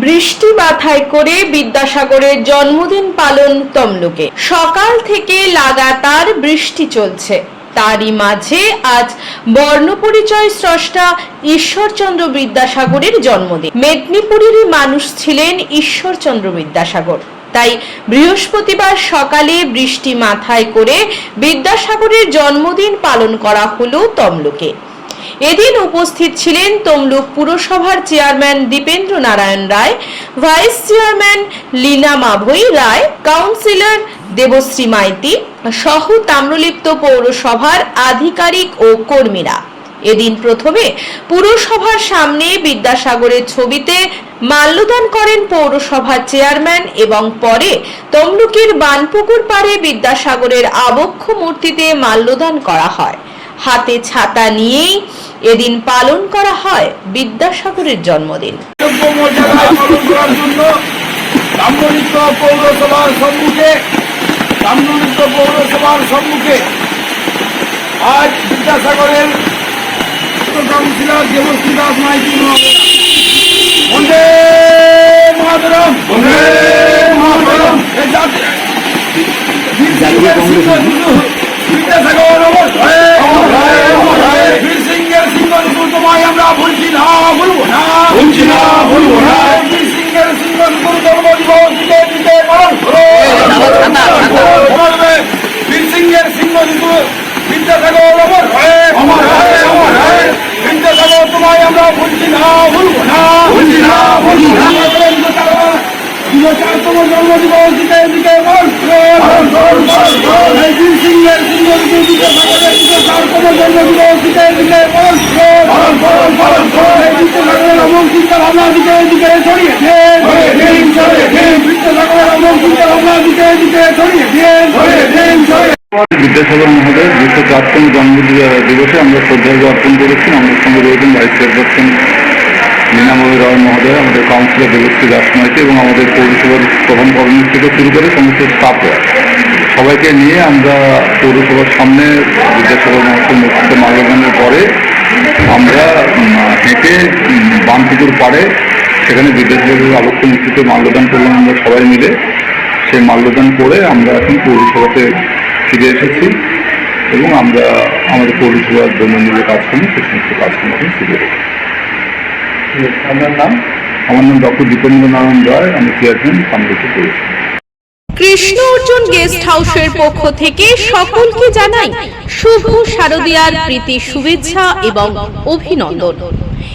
বৃষ্টি মাথায় করে বিদ্যাসাগরের জন্মদিন পালন তমলুকে। সকাল থেকে লাগাতার বৃষ্টি চলছে। তারই মাঝে আজ বর্ণপরিচয় স্রষ্টা ঈশ্বরচন্দ্র বিদ্যাসাগরের জন্মদিন। মেদিনীপুরেরই মানুষ ছিলেন ঈশ্বরচন্দ্র বিদ্যাসাগর। তাই বৃহস্পতিবার সকালে বৃষ্টি মাথায় করে বিদ্যাসাগরের জন্মদিন পালন করা হলো তমলুকে। এদিন উপস্থিত ছিলেন তমলুক পুরসভার chairman Dipendra Narayan Roy, vice chairman Leena Mabhai Roy, councillor Debashree Maity সহ তাম্রলিপ্ত পৌরসভার আধিকারিক ও কর্মীরা। এদিন প্রথমে পুরসভার সামনে বিদ্যাসাগরের ছবিতে মাল্যদান করেন পৌরসভার চেয়ারম্যান এবং পরে তমলুকের বানপুকুর পাড়ে বিদ্যাসাগরের আবক্ষ মূর্তিতে মাল্যদান করা হয়। হাতে ছাতা নিয়েই এদিন পালন করা হয় বিদ্যাসাগরের জন্মদিন। পৌরসভার সম্মুখে পৌরসভার সম্মুখে আজ বিদ্যাসাগরের কাউন্সিলর দেবশ্রী দাস মাইতি বন্দে মাতরম বন্দে মাতরম এই বিদ্যাসাগর অমর হয়ে অমর হয়ে অমর হয়ে বিদ্যাসাগর তোমায় আমরা ভুলছি না ভুলবো না ভুলছি না ভুলবো না চারতম জন্ম দিবস দিতে দিতে পালন করো এই বীর সিংহের সিংহ দুটো দিকে চারতম জন্ম বিদ্যাসাগর মহোদয় দুশো চারতম জন্ম দিবসে আমরা শ্রদ্ধার্ঘ অর্পণ করেছি। আমাদের সঙ্গে রয়েছেন ভাইস চেয়ারপারসন লীনাময়ী রয় মহোদয় আমাদের কাউন্সিলর দেবশ্রী দাসমাইতি এবং আমাদের পৌরসভার প্রধান কর্মী থেকে শুরু করে সমস্ত স্টাফরা সবাইকে নিয়ে আমরা পৌরসভার সামনে বিদ্যাসাগর মহোদয় মূর্তিতে মাল্যদানের পরে আমরা হেঁটে উম, বানপুকুর পাড়ে সেখানে বিদ্যাসাগরের আলোক্য মূর্তিতে মাল্যদান করলাম আমরা সবাই মিলে। সেই মাল্যদান করে আমরা এখন পৌরসভাতে ফিরে এসেছি এবং আমরা আমাদের পৌরসভার দৈনন্দিন যে কাজকর্ম সে সমস্ত কাজকর্ম এখন শুরু আপনার নাম? আমার নাম ডক্টর দীপেন্দ্র নারায়ণ রায় আমি চেয়ারম্যান পৌরসভা। কৃষ্ণ অর্জুন গেস্ট হাউসের পক্ষ থেকে সকলকে জানাই শুভ শারদীয়ার প্রীতি শুভেচ্ছা এবং অভিনন্দন।